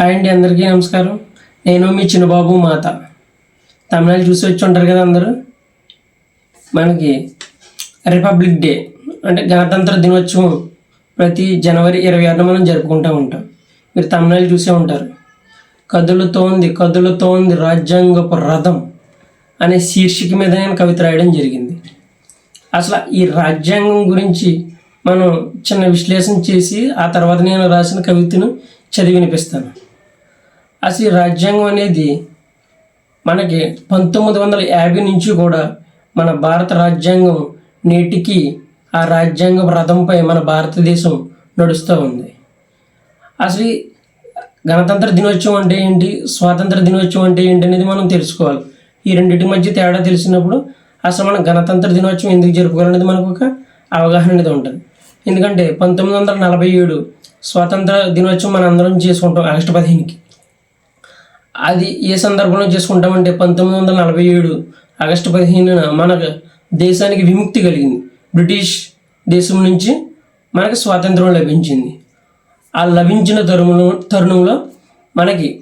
Hi అండి అందరికీ నమస్కారం. నేను మీ చిన్నబాబు మాత. తమిళనాడు చూసి వచ్చి ఉంటారు కదా అందరూ? మనకి రిపబ్లిక్ డే అంటే గణతంత్ర దినోత్సవం ప్రతి జనవరి ఇరవై ఆరున మనం జరుపుకుంటూ ఉంటాం. మీరు తమిళనాడు చూసే ఉంటారు. కదులుతోంది కదులుతోంది రాజ్యాంగపు రథం అనే శీర్షిక మీద నేను కవిత రాయడం జరిగింది. అసలు ఈ రాజ్యాంగం గురించి మనం చిన్న విశ్లేషణ చేసి ఆ తర్వాత నేను రాసిన కవితను చదివి వినిపిస్తాను. అసలు ఈ రాజ్యాంగం అనేది మనకి పంతొమ్మిది వందల యాభై నుంచి కూడా మన భారత రాజ్యాంగం నేటికి ఆ రాజ్యాంగ రథంపై మన భారతదేశం నడుస్తూ ఉంది. అసలు గణతంత్ర దినోత్సవం అంటే ఏంటి? స్వాతంత్ర దినోత్సవం అంటే ఏంటి అనేది మనం తెలుసుకోవాలి. ఈ రెండింటి మధ్య తేడా తెలిసినప్పుడు అసలు మన గణతంత్ర దినోత్సవం ఎందుకు జరుపుకోవాలనేది మనకు ఒక అవగాహన అనేది ఉంటుంది. ఎందుకంటే పంతొమ్మిది వందల నలభై ఏడు స్వాతంత్ర దినోత్సవం మనం అందరం చేసుకుంటాం ఆగస్టు పదిహేనుకి. అది ఏ సందర్భంలో చేసుకుంటామంటే పంతొమ్మిది వందల నలభై ఏడు ఆగస్టు పదిహేనున మన దేశానికి విముక్తి కలిగింది. బ్రిటిష్ దేశం నుంచి మనకి స్వాతంత్రం లభించింది. ఆ లభించిన తరుణంలో తరుణంలో మనకి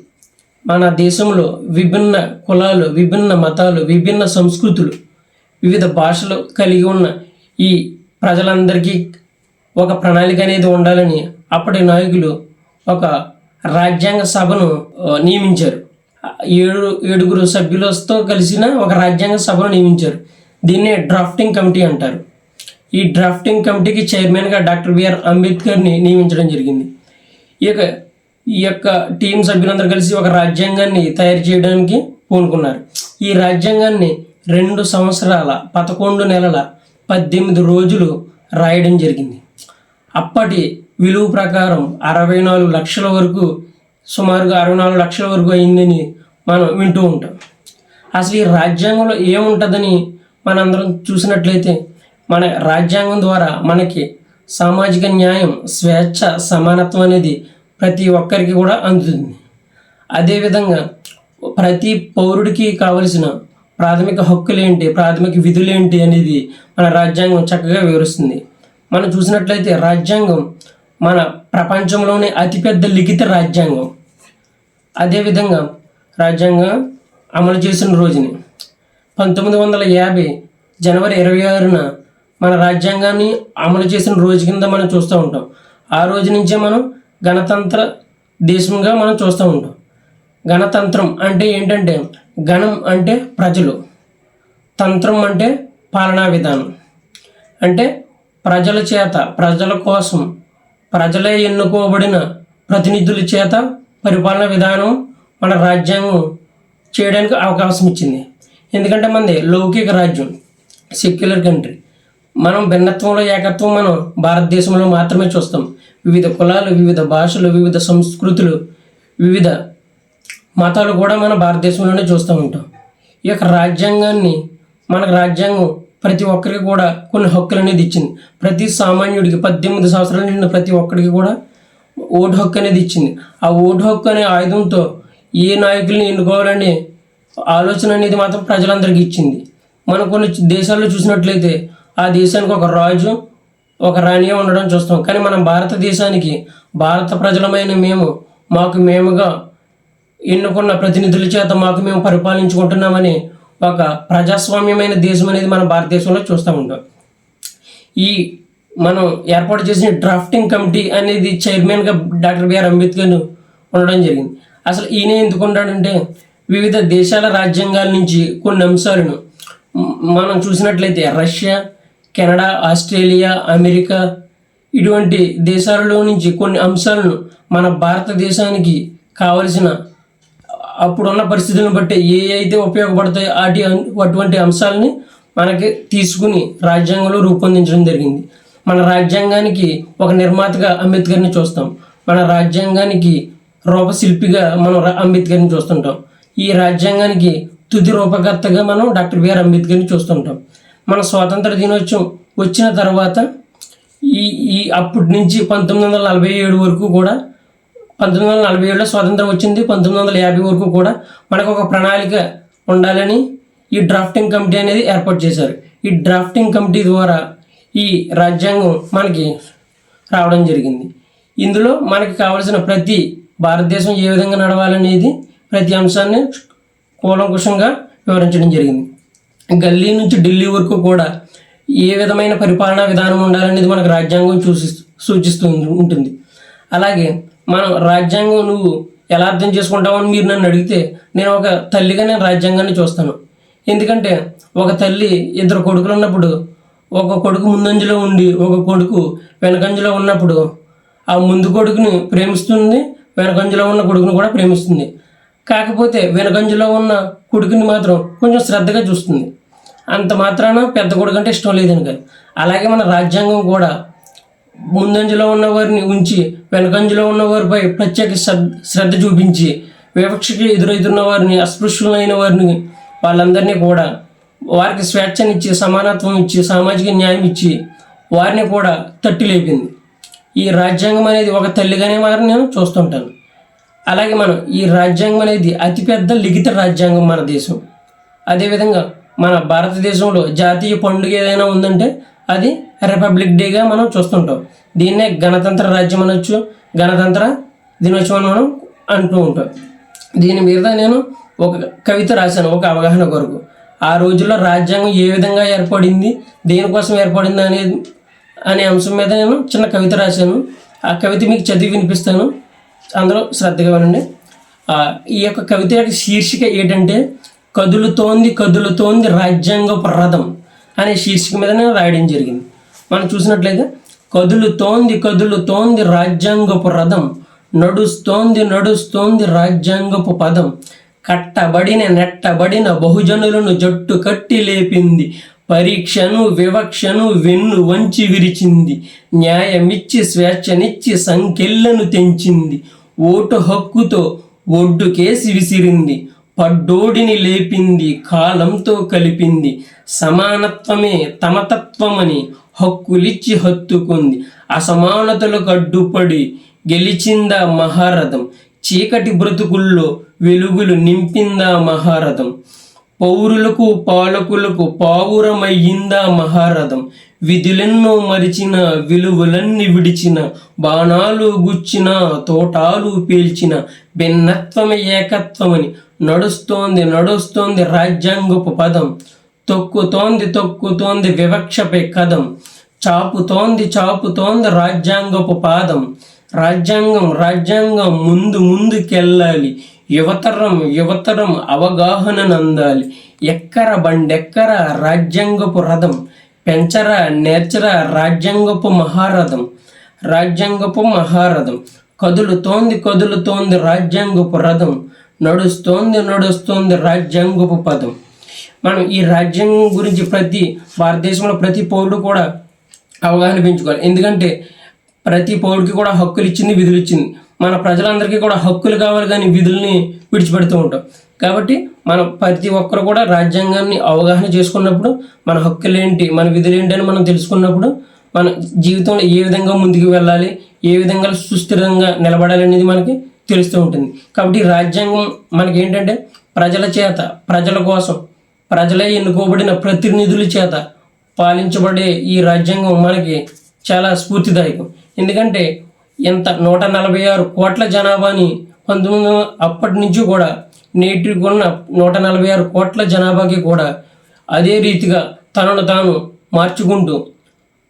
మన దేశంలో విభిన్న కులాలు విభిన్న మతాలు విభిన్న సంస్కృతులు వివిధ భాషలు కలిగి ఉన్న ఈ ప్రజలందరికీ ఒక ప్రణాళిక అనేది ఉండాలని అప్పటి నాయకులు ఒక రాజ్యాంగ సభను నియమించారు. ఏడు ఏడుగురు సభ్యులతో కలిసిన ఒక రాజ్యాంగ సభను నియమించారు. దీన్నే డ్రాఫ్టింగ్ కమిటీ అంటారు. ఈ డ్రాఫ్టింగ్ కమిటీకి చైర్మన్గా డాక్టర్ బిఆర్ అంబేద్కర్ని నియమించడం జరిగింది. ఈ యొక్క ఈ యొక్క టీం సభ్యులందరూ కలిసి ఒక రాజ్యాంగాన్ని తయారు చేయడానికి పూనుకున్నారు. ఈ రాజ్యాంగాన్ని రెండు సంవత్సరాల పదకొండు నెలల పద్దెనిమిది రోజులు రాయడం జరిగింది. అప్పటి విలువ ప్రకారం అరవై నాలుగు లక్షల వరకు సుమారుగా అరవై నాలుగు లక్షల వరకు అయిందని మనం వింటూ ఉంటాం. అసలు ఈ రాజ్యాంగంలో ఏముంటుందని మనందరం చూసినట్లయితే మన రాజ్యాంగం ద్వారా మనకి సామాజిక న్యాయం స్వేచ్ఛ సమానత్వం అనేది ప్రతి ఒక్కరికి కూడా అందుతుంది. అదేవిధంగా ప్రతి పౌరుడికి కావలసిన ప్రాథమిక హక్కులేంటి ప్రాథమిక విధులేంటి అనేది మన రాజ్యాంగం చక్కగా వివరిస్తుంది. మనం చూసినట్లయితే రాజ్యాంగం మన ప్రపంచంలోనే అతిపెద్ద లిఖిత రాజ్యాంగం. అదేవిధంగా రాజ్యాంగం అమలు చేసిన రోజుని పంతొమ్మిది వందల యాభై జనవరి ఇరవై ఆరున మన రాజ్యాంగాన్ని అమలు చేసిన రోజు కింద మనం చూస్తూ ఉంటాం. ఆ రోజు నుంచే మనం గణతంత్ర దేశంగా మనం చూస్తూ ఉంటాం. గణతంత్రం అంటే ఏంటంటే గణం అంటే ప్రజలు తంత్రం అంటే పాలనా విధానం. అంటే ప్రజల చేత ప్రజల కోసం ప్రజలే ఎన్నుకోబడిన ప్రతినిధుల చేత పరిపాలన విధానం మన రాజ్యాంగం చేయడానికి అవకాశం ఇచ్చింది ఎందుకంటే మనది లౌకిక రాజ్యం సెక్యులర్ కంట్రీ. మనం భిన్నత్వంలో ఏకత్వం మనం భారతదేశంలో మాత్రమే చూస్తాం. వివిధ కులాలు వివిధ భాషలు వివిధ సంస్కృతులు వివిధ మతాలు కూడా మన భారతదేశంలోనే చూస్తూ ఉంటాం. ఈ యొక్క రాజ్యాంగాన్ని మనకు రాజ్యాంగం ప్రతి ఒక్కరికి కూడా కొన్ని హక్కులు అనేది ఇచ్చింది. ప్రతి సామాన్యుడికి పద్దెనిమిది సంవత్సరాలు నిండిన ప్రతి ఒక్కరికి కూడా ఓటు హక్కు అనేది ఇచ్చింది. ఆ ఓటు హక్కు అనే ఆయుధంతో ఏ నాయకుల్ని ఎన్నుకోవాలని ఆలోచన అనేది మాత్రం ప్రజలందరికీ ఇచ్చింది. మనం కొన్ని దేశాల్లో చూసినట్లయితే ఆ దేశానికి ఒక రాజు ఒక రాణి ఉండడం చూస్తాం. కానీ మనం భారతదేశానికి భారత ప్రజలమైన మేము మాకు మేముగా ఎన్నుకున్న ప్రతినిధుల చేత మాకు మేము పరిపాలించుకుంటున్నామని ఒక ప్రజాస్వామ్యమైన దేశం అనేది మన భారతదేశంలో చూస్తూ ఉంటాం. ఈ మనం ఏర్పాటు చేసిన డ్రాఫ్టింగ్ కమిటీ అనేది చైర్మన్గా డాక్టర్ బిఆర్ అంబేద్కర్ ఉండడం జరిగింది. అసలు ఈయన ఎందుకు ఉన్నాడంటే వివిధ దేశాల రాజ్యాంగాల నుంచి కొన్ని అంశాలను. మనం చూసినట్లయితే రష్యా కెనడా ఆస్ట్రేలియా అమెరికా ఇటువంటి దేశాలలో నుంచి కొన్ని అంశాలను మన భారతదేశానికి కావలసిన అప్పుడున్న పరిస్థితులను బట్టి ఏ అయితే ఉపయోగపడతాయో అటు అటువంటి అంశాలని మనకి తీసుకుని రాజ్యాంగంలో రూపొందించడం జరిగింది. మన రాజ్యాంగానికి ఒక నిర్మాతగా అంబేద్కర్ని చూస్తాం. మన రాజ్యాంగానికి రూపశిల్పిగా మనం అంబేద్కర్ని చూస్తుంటాం. ఈ రాజ్యాంగానికి తుది రూపకర్తగా మనం డాక్టర్ బిఆర్ అంబేద్కర్ని చూస్తుంటాం. మన స్వాతంత్ర దినోత్సవం వచ్చిన తర్వాత ఈ ఈ అప్పటి నుంచి పంతొమ్మిది వందల నలభై ఏడు వరకు కూడా పంతొమ్మిది వందల నలభై ఏడులో స్వాతంత్రం వచ్చింది పంతొమ్మిది వందల యాభై వరకు కూడా మనకు ఒక ప్రణాళిక ఉండాలని ఈ డ్రాఫ్టింగ్ కమిటీ అనేది ఏర్పాటు చేశారు. ఈ డ్రాఫ్టింగ్ కమిటీ ద్వారా ఈ రాజ్యాంగం మనకి రావడం జరిగింది. ఇందులో మనకి కావలసిన ప్రతి భారతదేశం ఏ విధంగా నడవాలనేది ప్రతి అంశాన్ని కూలంకుషంగా వివరించడం జరిగింది. గల్లీ నుంచి ఢిల్లీ వరకు కూడా ఏ విధమైన పరిపాలనా విధానం ఉండాలనేది మనకు రాజ్యాంగం చూసి సూచిస్తూ ఉంటుంది. అలాగే మనం రాజ్యాంగం నువ్వు ఎలా అర్థం చేసుకుంటావు అని మీరు నన్ను అడిగితే నేను ఒక తల్లిగా నేను రాజ్యాంగాన్ని చూస్తాను. ఎందుకంటే ఒక తల్లి ఇద్దరు కొడుకులు ఉన్నప్పుడు ఒక కొడుకు ముందంజలో ఉండి ఒక కొడుకు వెనకంజలో ఉన్నప్పుడు ఆ ముందు కొడుకుని ప్రేమిస్తుంది వెనకంజలో ఉన్న కొడుకుని కూడా ప్రేమిస్తుంది. కాకపోతే వెనకంజలో ఉన్న కొడుకుని మాత్రం కొంచెం శ్రద్ధగా చూస్తుంది. అంత మాత్రాన పెద్ద కొడుకు అంటే ఇష్టం లేదని కాదు. అలాగే మన రాజ్యాంగం కూడా ముందంజలో ఉన్నవారిని ఉంచి వెనకంజలో ఉన్నవారిపై ప్రత్యేక శ్రద్ధ శ్రద్ధ చూపించి వివక్షకి ఎదురవుతున్న వారిని అస్పృశ్యులైన వారిని వాళ్ళందరినీ కూడా వారికి స్వేచ్ఛనిచ్చి సమానత్వం ఇచ్చి సామాజిక న్యాయం ఇచ్చి వారిని కూడా తట్టి లేపింది. ఈ రాజ్యాంగం అనేది ఒక తల్లిగానే మాత్రం నేను చూస్తుంటాను. అలాగే మనం ఈ రాజ్యాంగం అనేది అతిపెద్ద లిఖిత రాజ్యాంగం మన దేశం. అదేవిధంగా మన భారతదేశంలో జాతీయ పండుగ ఏదైనా ఉందంటే అది రిపబ్లిక్ డేగా మనం చూస్తుంటాం. దీన్నే గణతంత్ర రాజ్యం అనొచ్చు గణతంత్ర దినోత్సవం మనం అంటూ ఉంటాం. దీని మీద నేను ఒక కవిత రాశాను ఒక అవగాహన కొరకు. ఆ రోజుల్లో రాజ్యాంగం ఏ విధంగా ఏర్పడింది దేనికోసం ఏర్పడింది అనే అనే అంశం మీద నేను చిన్న కవిత రాశాను. ఆ కవిత మీకు చదివి వినిపిస్తాను. అందరూ శ్రద్ధగా వినండి. ఈ యొక్క కవిత యొక్క శీర్షిక ఏంటంటే కదులుతోంది కదులుతోంది రాజ్యాంగపు రథం అనే శీర్షిక మీద నేను రాయడం జరిగింది. మనం చూసినట్లయితే కదులుతోంది కదులుతోంది రాజ్యాంగపు రథం నడుస్తోంది నడుస్తోంది రాజ్యాంగపు పదం కట్టబడిన నెట్టబడిన బహుజనులను జట్టు కట్టి లేపింది. పరీక్షను వివక్షను వెన్ను వంచి విరిచింది. న్యాయమిచ్చి స్వేచ్ఛనిచ్చి సంఖ్యలను తెంచింది. ఓటు హక్కుతో ఒడ్డు కేసి విసిరింది. పడ్డోడిని లేపింది కాలంతో కలిపింది. సమానత్వమే తమతత్వమని హక్కులిచ్చి హత్తుకుంది. అసమానతలకు అడ్డుపడి గెలిచిందా మహారథం? చీకటి బ్రతుకుల్లో వెలుగులు నింపిందా మహారథం? పౌరులకు పాలకులకు పావురమయ్యిందా మహారథం? విధులెన్నో మరిచిన విలువలన్నీ విడిచిన బాణాలు గుచ్చిన తోటాలు పేల్చిన భిన్నత్వమే ఏకత్వమని నడుస్తోంది నడుస్తోంది రాజ్యాంగపు పదం. తొక్కుతోంది తొక్కుతోంది వివక్షపై కదం. చాపుతోంది చాపుతోంది రాజ్యాంగపు పాదం. రాజ్యాంగం రాజ్యాంగం ముందు ముందుకెళ్ళాలి. యువతరం యువతరం అవగాహననందాలి ఎక్కర బండెక్కర రాజ్యాంగపు రథం పెంచరా నేర్చరా రాజ్యాంగపు మహారథం రాజ్యాంగపు మహారథం. కదులుతోంది కదులుతోంది రాజ్యాంగపు రథం నడుస్తోంది నడుస్తోంది రాజ్యాంగపు పదం. మనం ఈ రాజ్యాంగం గురించి ప్రతి భారతదేశంలో ప్రతి పౌరుడు కూడా అవగాహన పెంచుకోవాలి. ఎందుకంటే ప్రతి పౌరుడికి కూడా హక్కులు ఇచ్చింది విధులు ఇచ్చింది మన ప్రజలందరికీ కూడా హక్కులు కావాలి కానీ విధుల్ని విడిచిపెడుతూ ఉంటాం. కాబట్టి మనం ప్రతి ఒక్కరు కూడా రాజ్యాంగాన్ని అవగాహన చేసుకున్నప్పుడు మన హక్కులు ఏంటి మన విధులు ఏంటి అని మనం తెలుసుకున్నప్పుడు మన జీవితంలో ఏ విధంగా ముందుకు వెళ్ళాలి ఏ విధంగా సుస్థిరంగా నిలబడాలి అనేది మనకి తెలుస్తూ ఉంటుంది. కాబట్టి రాజ్యాంగం మనకి ఏంటంటే ప్రజల చేత ప్రజల కోసం ప్రజలే ఎన్నుకోబడిన ప్రతినిధుల చేత పాలించబడే ఈ రాజ్యాంగం మనకి చాలా స్ఫూర్తిదాయకం. ఎందుకంటే ఎంత నూట నలభై ఆరు కోట్ల జనాభాని పంతొమ్మిది వందల అప్పటి నుంచి కూడా నేటికి ఉన్న నూట నలభై ఆరు కోట్ల జనాభాకి కూడా అదే రీతిగా తనను తాను మార్చుకుంటూ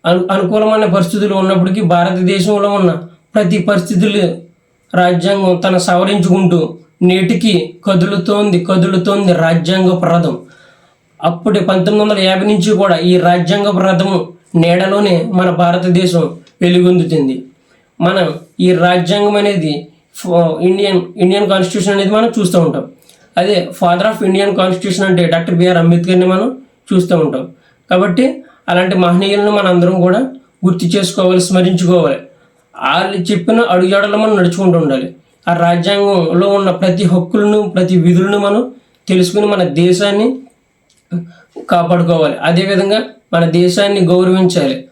అను అనుకూలమైన పరిస్థితులు ఉన్నప్పటికీ భారతదేశంలో ఉన్న ప్రతి పరిస్థితులు రాజ్యాంగం తన సవరించుకుంటూ నేటికి కదులుతోంది కదులుతోంది రాజ్యాంగ ప్రథం. అప్పటి పంతొమ్మిది వందల యాభై నుంచి కూడా ఈ రాజ్యాంగ ప్రథము నీడలోనే మన భారతదేశం వెలుగొందుతుంది. మనం ఈ రాజ్యాంగం అనేది ఇండియన్ ఇండియన్ కాన్స్టిట్యూషన్ అనేది మనం చూస్తూ ఉంటాం. అదే ఫాదర్ ఆఫ్ ఇండియన్ కాన్స్టిట్యూషన్ అంటే డాక్టర్ బిఆర్ అంబేద్కర్ని మనం చూస్తూ ఉంటాం. కాబట్టి అలాంటి మహనీయులను మన అందరం కూడా గుర్తు చేసుకోవాలి స్మరించుకోవాలి. వాళ్ళు చెప్పిన అడుగుజాడలో మనం నడుచుకుంటూ ఉండాలి. ఆ రాజ్యాంగంలో ఉన్న ప్రతి హక్కులను ప్రతి విధులను మనం తెలుసుకుని మన దేశాన్ని కాపాడుకోవాలి. అదేవిధంగా మన దేశాన్ని గౌరవించాలి.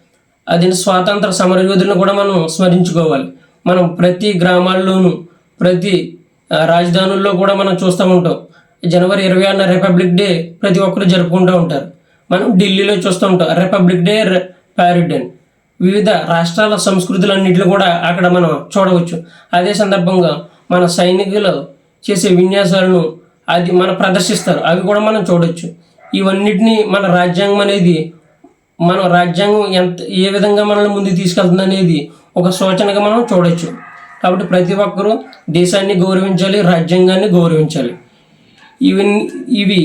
అది స్వాతంత్ర సమరయోధులను కూడా మనం స్మరించుకోవాలి. మనం ప్రతి గ్రామాల్లోనూ ప్రతి రాజధానుల్లో కూడా మనం చూస్తూ ఉంటాం. జనవరి ఇరవై ఆరున రిపబ్లిక్ డే ప్రతి ఒక్కరు జరుపుకుంటూ ఉంటారు. మనం ఢిల్లీలో చూస్తూ ఉంటాం. రిపబ్లిక్ డే ప్యారిడ్ డే వివిధ రాష్ట్రాల సంస్కృతులన్నింటిని కూడా అక్కడ మనం చూడవచ్చు. అదే సందర్భంగా మన సైనికులు చేసే విన్యాసాలను అది మన ప్రదర్శిస్తారు. అవి కూడా మనం చూడవచ్చు ఇవన్నిటిని మన రాజ్యాంగం అనేది మన రాజ్యాంగం ఎంత ఏ విధంగా మనల్ని ముందుకు తీసుకెళ్తుంది అనేది ఒక సూచనగా మనం చూడొచ్చు. కాబట్టి ప్రతి ఒక్కరూ దేశాన్ని గౌరవించాలి రాజ్యాంగాన్ని గౌరవించాలి. ఇవి ఇవి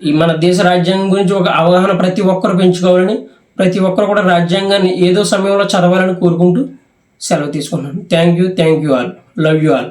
ఈ మన దేశ రాజ్యాంగం గురించి ఒక అవగాహన ప్రతి ఒక్కరు పెంచుకోవాలని ప్రతి ఒక్కరు కూడా రాజ్యాంగాన్ని ఏదో సమయంలో చదవాలని కోరుకుంటూ సెలవు తీసుకున్నాను thank you thank you all love you all